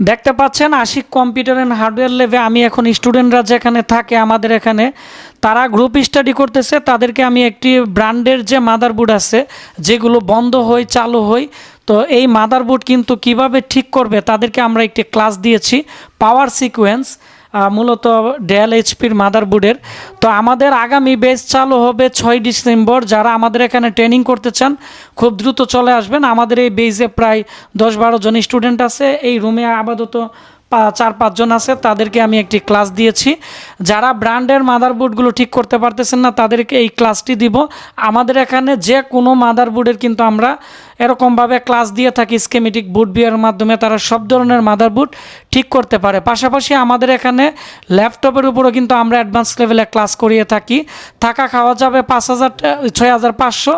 দেখতে পাচ্ছেন Ashiq computer and hardware লেভে আমি এখন স্টুডেন্টরা যেখানে থাকে আমাদের এখানে, তারা গ্রুপ স্টাডি করতেছে। তাদেরকে আমি একটি ব্র্যান্ডের যে মাদারবোর্ড আছে, যেগুলো বন্ধ হই, চালু হই, তো এই মাদারবোর্ড কিন্তু কীভাবে ঠিক করবে, তাদেরকে আমরা একটি ক্লাস দিয়েছি। পাওয়ার সিকোয়েন্স মূলত ডেল এইচপির মাদারবোর্ডের তো আমাদের আগামী বেস চালু হবে ছয় ডিসেম্বর। যারা আমাদের এখানে ট্রেনিং করতে চান, খুব দ্রুত চলে আসবেন। আমাদের এই বেজে প্রায় দশ বারো জন স্টুডেন্ট আছে। এই রুমে আপাতত চার পাঁচজন আছে। তাদেরকে আমি একটি ক্লাস দিয়েছি। যারা ব্র্যান্ডের মাদারবোর্ডগুলো ঠিক করতে পারতেছেন না, তাদেরকে এই ক্লাসটি দিব। আমাদের এখানে যে কোনো মাদারবোর্ডের কিন্তু আমরা এরকমভাবে ক্লাস দিয়ে থাকি স্কেমেটিক বুট বিয়ের মাধ্যমে তারা সব ধরনের মাদার বুট ঠিক করতে পারে। পাশাপাশি আমাদের এখানে ল্যাপটপের উপরও কিন্তু আমরা অ্যাডভান্স লেভেলে ক্লাস করিয়ে থাকি। থাকা খাওয়া যাবে পাঁচ হাজার ছয় হাজার পাঁচশো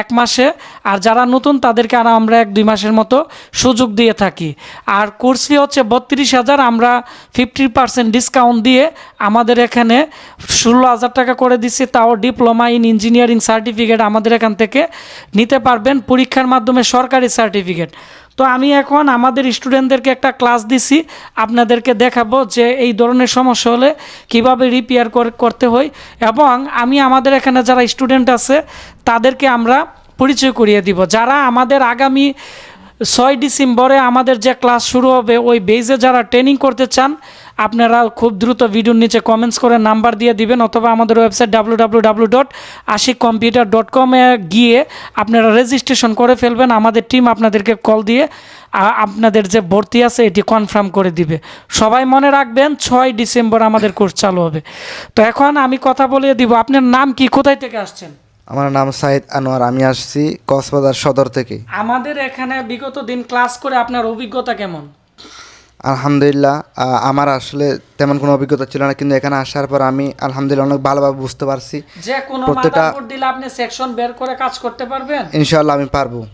এক মাসে। আর যারা নতুন তাদেরকে আর আমরা এক দুই মাসের মতো সুযোগ দিয়ে থাকি। আর কোর্সি হচ্ছে বত্রিশ হাজার। আমরা ফিফটি পার্সেন্ট ডিসকাউন্ট দিয়ে আমাদের এখানে ষোলো হাজার টাকা করে দিচ্ছি। তাও ডিপ্লোমা ইন ইঞ্জিনিয়ারিং সার্টিফিকেট আমাদের এখান থেকে নিতে পারবেন। পরীক্ষার মাধ্যমে সরকারি সার্টিফিকেট তো আমি এখন আমাদের স্টুডেন্টদেরকে একটা ক্লাস দিছি, আপনাদেরকে দেখাবো যে এই ধরনের সমস্যা হলে কীভাবে রিপেয়ার করতে হয় এবং আমি আমাদের এখানে যারা স্টুডেন্ট আছে, তাদেরকে আমরা পরিচয় করিয়ে দিব। যারা আমাদের আগামী ছয় ডিসেম্বরে আমাদের যে ক্লাস শুরু হবে, ওই বেজে যারা ট্রেনিং করতে চান আপনারা খুব দ্রুত ভিডিওর নিচে কমেন্টস করে নাম্বার দিয়ে দিবেন অথবা আমাদের website W W W dot Ashiq computer dot কমে গিয়ে আপনারা রেজিস্ট্রেশন করে ফেলবেন আমাদের টিম আপনাদেরকে কল দিয়ে আপনাদের যে ভর্তি আছে এটি কনফার্ম করে দিবে। সবাই মনে রাখবেন ছয় ডিসেম্বর আমাদের কোর্স চালু হবে। তো এখন আমি কথা বলিয়ে দিব আপনার নাম কি কোথায় থেকে আসছেন? আমার নাম সাইদ আনোয়ার আমি আসছি কক্সবাজার সদর থেকে। আমাদের এখানে বিগত দিন ক্লাস করে আপনার অভিজ্ঞতা কেমন? আলহামদুলিল্লাহ আমার আসলে তেমন কোনো অভিজ্ঞতা ছিল না কিন্তু এখানে আসার পর আমি আলহামদুলিল্লাহ অনেক ভালোভাবে বুঝতে পারছি। যে কোনো প্রত্যেকটা- মাদারবোর্ড দিলে আপনি সেকশন বের করে কাজ করতে পারবেন? ইনশাল্লাহ আমি পারব।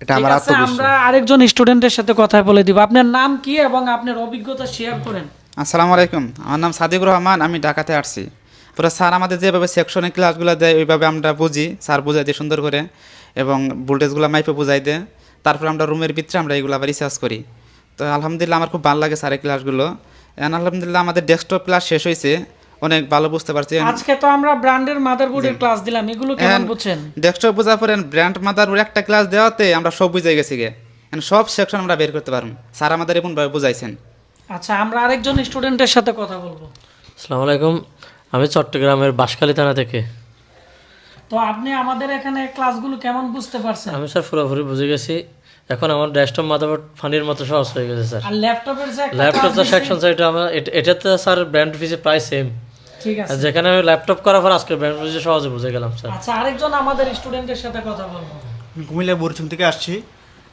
এটা আমার আছে আত্মবিশ্বাস। আমরা আরেকজন স্টুডেন্টের সাথে কথা বলে দিব। আপনার নাম কি এবং আপনার অভিজ্ঞতা শেয়ার করেন। আসসালামু আলাইকুম আমার নাম সাদিকুর রহমান আমি ঢাকাতে আসছি পুরো স্যার আমাদের যেভাবে সেকশনে ক্লাসগুলো দেয় ওইভাবে আমরা বুঝি। স্যার বুঝাই দেয় সুন্দর করে এবং ভোল্টেজগুলো মাইপে বুঝাই দেয়। তারপর আমরা রুমের ভিতরে আমরা এগুলো আবার রিসার্চ করি। তো আলহামদুলিল্লাহ আমার খুব ভালো লাগে স্যারের ক্লাসগুলো। এখন আলহামদুলিল্লাহ আমাদের ডেস্কটপ ক্লাস শেষ হয়েছে। অনেক ভালো বুঝতে পারছি। আজকে তো আমরা ব্র্যান্ডের মাদারবোর্ডের ক্লাস দিলাম। এগুলো কেমন বুঝছেন? ডেস্কটপ বোঝার পরে ব্র্যান্ড মাদার একটা ক্লাস দেওয়াতে আমরা সব বুঝে গেছি গে। সব সেকশন আমরা বের করতে পারব। স্যার আমাদের এমনভাবে বুঝাইছেন। আচ্ছা আমরা আরেকজন স্টুডেন্টের সাথে কথা বলব। আসসালামু আলাইকুম। আমি চট্টগ্রামের বাঁশখালী থানা থেকে। তো আপনি আমাদের এখানে ক্লাসগুলো কেমন বুঝতে পারছেন? আমি স্যার পুরোপুরি বুঝে গেছি। এখন আমার ডেস্কটপ মাদারবোর্ড ফানির মতো সহজ হয়ে গেছে স্যার। আর ল্যাপটপের যে একটা ল্যাপটপ দিছি- সেকশন সাইড আমার এট- এটাতে স্যার ব্র্যান্ড ফিসে প্রায় সেম ঠিক আছে। যেখানে আমি ল্যাপটপ করার পর আজকে ব্র্যান্ড ফিজে সহজে বুঝে গেলাম স্যার। আচ্ছা আরেকজন আমাদের স্টুডেন্টের সাথে কথা বলব। আমি কুমিল্লা বরিশাল থেকে আসছি।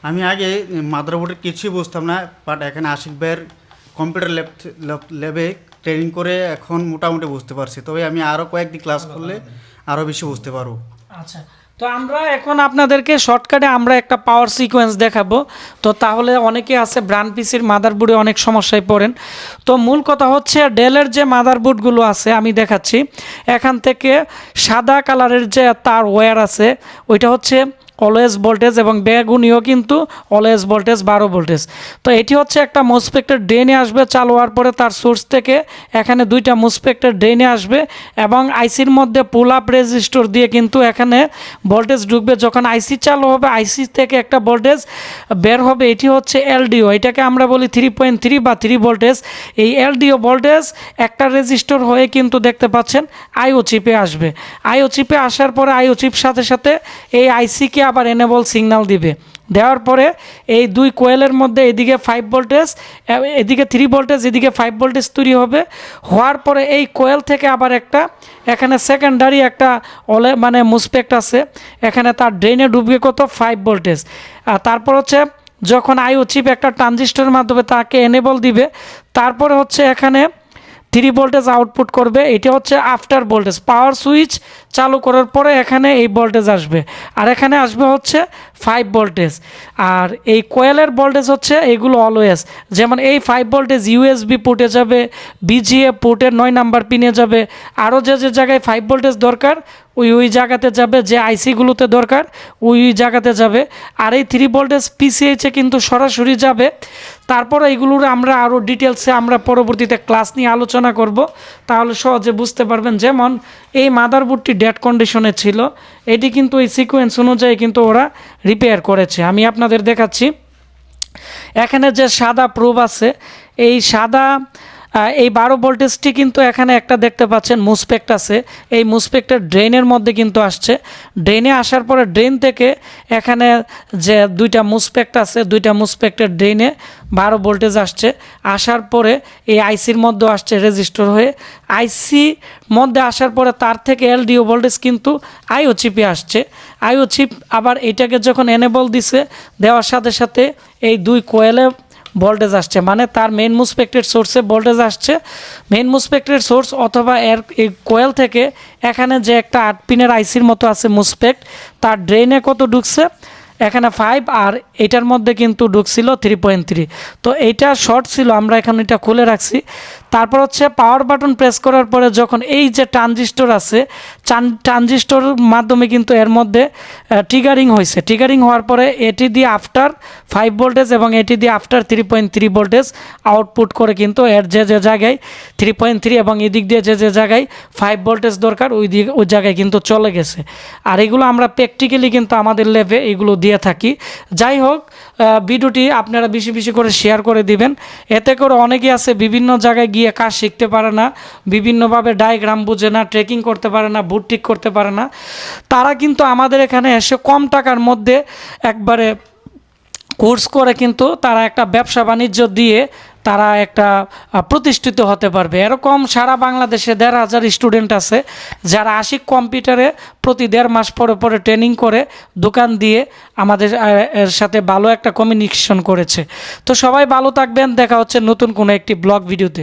আমি আগে মাদারবোর্ডের কিছুই বুঝতাম না বাট এখানে আশিক ভাইয়ের কম্পিউটার ল্যাব ল্যাবে ট্রেনিং করে এখন মোটামুটি বুঝতে পারছি। তবে আমি আরও কয়েকদিন ক্লাস করলে আরও বেশি বুঝতে পারব। আচ্ছা তো আমরা এখন আপনাদেরকে শর্টকাটে আমরা একটা পাওয়ার সিকোয়েন্স দেখাবো। তো তাহলে অনেকে আছে ব্র্যান্ড পিসির মাদারবোর্ডে অনেক সমস্যায় পড়েন। তো মূল কথা হচ্ছে ডেলের যে মাদারবোর্ডগুলো আছে, আমি দেখাচ্ছি। এখান থেকে সাদা কালারের যে তার ওয়্যার আছে, ওইটা হচ্ছে অলওয়েজ ভোল্টেজ এবং বেগুনিও কিন্তু অলওয়েজ ভোল্টেজ বারো ভোল্টেজ তো এটি হচ্ছে একটা মুসপেক্টের ড্রেনে আসবে, চালু হওয়ার পরে তার সোর্স থেকে এখানে দুইটা মুসপেক্টের ড্রেনে আসবে এবং আইসির মধ্যে পুল আপ রেজিস্টর দিয়ে কিন্তু এখানে ভোল্টেজ ঢুকবে। যখন আইসি চালু হবে আইসি থেকে একটা ভোল্টেজ বের হবে, এটি হচ্ছে এলডিও এটাকে আমরা বলি থ্রি পয়েন্ট থ্রি বা থ্রি ভোল্টেজ এই এলডিও ভোল্টেজ একটা রেজিস্টর হয়ে কিন্তু দেখতে পাচ্ছেন আইও চিপে আসবে। আইও চিপে আসার পরে আইও চিপ সাথে সাথে এই আইসিকে আবার এনেবল সিগন্যাল দিবে। দেওয়ার পরে এই দুই কোয়েলের মধ্যে এদিকে ফাইভ ভোল্টেজ এদিকে থ্রি ভোল্টেজ এদিকে ফাইভ ভোল্টেজ তৈরি হবে। হওয়ার পরে এই কোয়েল থেকে আবার একটা, এখানে সেকেন্ডারি একটা অলে মানে মুসপেক্ট আছে। এখানে তার ড্রেনে ডুববে কত? ফাইভ ভোল্টেজ আর তারপর হচ্ছে যখন আইও চিপ একটা ট্রানজিস্টরের মাধ্যমে তাকে এনেবল দিবে, তারপরে হচ্ছে এখানে থ্রি ভোল্টেজ আউটপুট করবে, এটা হচ্ছে আফটার ভোল্টেজ পাওয়ার সুইচ চালু করার পরে এখানে এই ভোল্টেজ আসবে। আর এখানে আসবে হচ্ছে ফাইভ ভোল্টেজ আর এই কোয়েলের ভোল্টেজ হচ্ছে এগুলো অলওয়েজ যেমন এই ফাইভ ভোল্টেজ ইউএসবি পোর্টে যাবে বিজিএ পোর্টের নয় নাম্বার পিনে যাবে, আরও যে যে জায়গায় ফাইভ ভোল্টেজ দরকার, ওই ওই জায়গাতে যাবে, যে আইসিগুলোতে দরকার, ওই ওই জায়গাতে যাবে। আর এই থ্রি ভোল্টেজ পিসিএইচে কিন্তু সরাসরি যাবে তারপরে এইগুলোর আমরা আরও ডিটেলসে আমরা পরবর্তীতে ক্লাস নিয়ে আলোচনা করব। তাহলে সহজে বুঝতে পারবেন, যেমন এই মাদারবোর্ডটি ডেড কন্ডিশনে ছিল, এটি কিন্তু এই সিকোয়েন্স অনুযায়ী কিন্তু ওরা রিপেয়ার করেছে। আমি আপনাদের দেখাচ্ছি। এখানে যে সাদা প্রুফ আছে, এই সাদা এই বারো ভোল্টেজটি কিন্তু এখানে একটা দেখতে পাচ্ছেন, মুসপেক্ট আছে। এই মুসপেক্টের ড্রেনের মধ্যে কিন্তু আসছে। ড্রেনে আসার পরে ড্রেন থেকে এখানে যে দুইটা মুসপেক্ট আছে, দুইটা মুসপেক্টের ড্রেনে বারো ভোল্টেজ আসছে। আসার পরে এই আইসির মধ্যে আসছে রেজিস্টার হয়ে। আইসি মধ্যে আসার পরে তার থেকে এলডিও ভোল্টেজ কিন্তু আইও চিপে আসছে। আইও চিপ আবার এটাকে যখন এনেবল দিছে, দেওয়ার সাথে সাথে এই দুই কোয়েলে ভোল্টেজ আসছে মানে তার মেন মুসপেক্টেড সোর্সে ভোল্টেজ আসছে। মেন মুসপেক্টেড সোর্স অথবা এর এই কোয়েল থেকে এখানে যে একটা আট পিনের আইসির মতো আছে মুসপেক্ট, তার ড্রেনে কত ঢুকছে? এখানে ফাইভ আর এটার মধ্যে কিন্তু ঢুকছিল থ্রি পয়েন্ট থ্রি তো এইটা শর্ট ছিল, আমরা এখানে এটা খুলে রাখছি। তারপর হচ্ছে পাওয়ার বাটন প্রেস করার পরে যখন এই যে ট্রানজিস্টর আছে ট্রানজিস্টর মাধ্যমে কিন্তু এর মধ্যে ট্রিগারিং হয়েছে ট্রিগারিং হওয়ার পরে এটি দিয়ে আফটার ফাইভ ভোল্টেজ এবং এটি দিয়ে after three point three voltage output করে কিন্তু এর যে যে জায়গায় থ্রি পয়েন্ট থ্রি এবং এদিক দিয়ে যে যে জায়গায় ফাইভ ভোল্টেজ দরকার, ওই দিক, ওই জায়গায় কিন্তু চলে গেছে। আর এগুলো আমরা প্র্যাকটিক্যালি কিন্তু আমাদের লেভে এগুলো দিয়ে থাকি। যাই হোক ভিডিওটি আপনারা বেশি বেশি করে শেয়ার করে দিবেন। এতে করে অনেকে আছে বিভিন্ন জায়গায় গিয়ে কাজ শিখতে পারে না, বিভিন্নভাবে ডায়াগ্রাম বুঝে না ট্রেকিং করতে পারে না বুট ঠিক করতে পারে না। তারা কিন্তু আমাদের এখানে এসে কম টাকার মধ্যে একবারে কোর্স করে কিন্তু তারা একটা ব্যবসা বাণিজ্য দিয়ে তারা একটা প্রতিষ্ঠিত হতে পারবে। এরকম সারা বাংলাদেশে দেড় হাজার স্টুডেন্ট আছে, যারা আশিক কম্পিউটারে প্রতি দেড় মাস পরে পরে ট্রেনিং করে, দোকান দিয়ে আমাদের এর সাথে ভালো একটা কমিউনিকেশন করেছে। তো সবাই ভালো থাকবেন, দেখা হচ্ছে নতুন কোনো একটি ব্লগ ভিডিওতে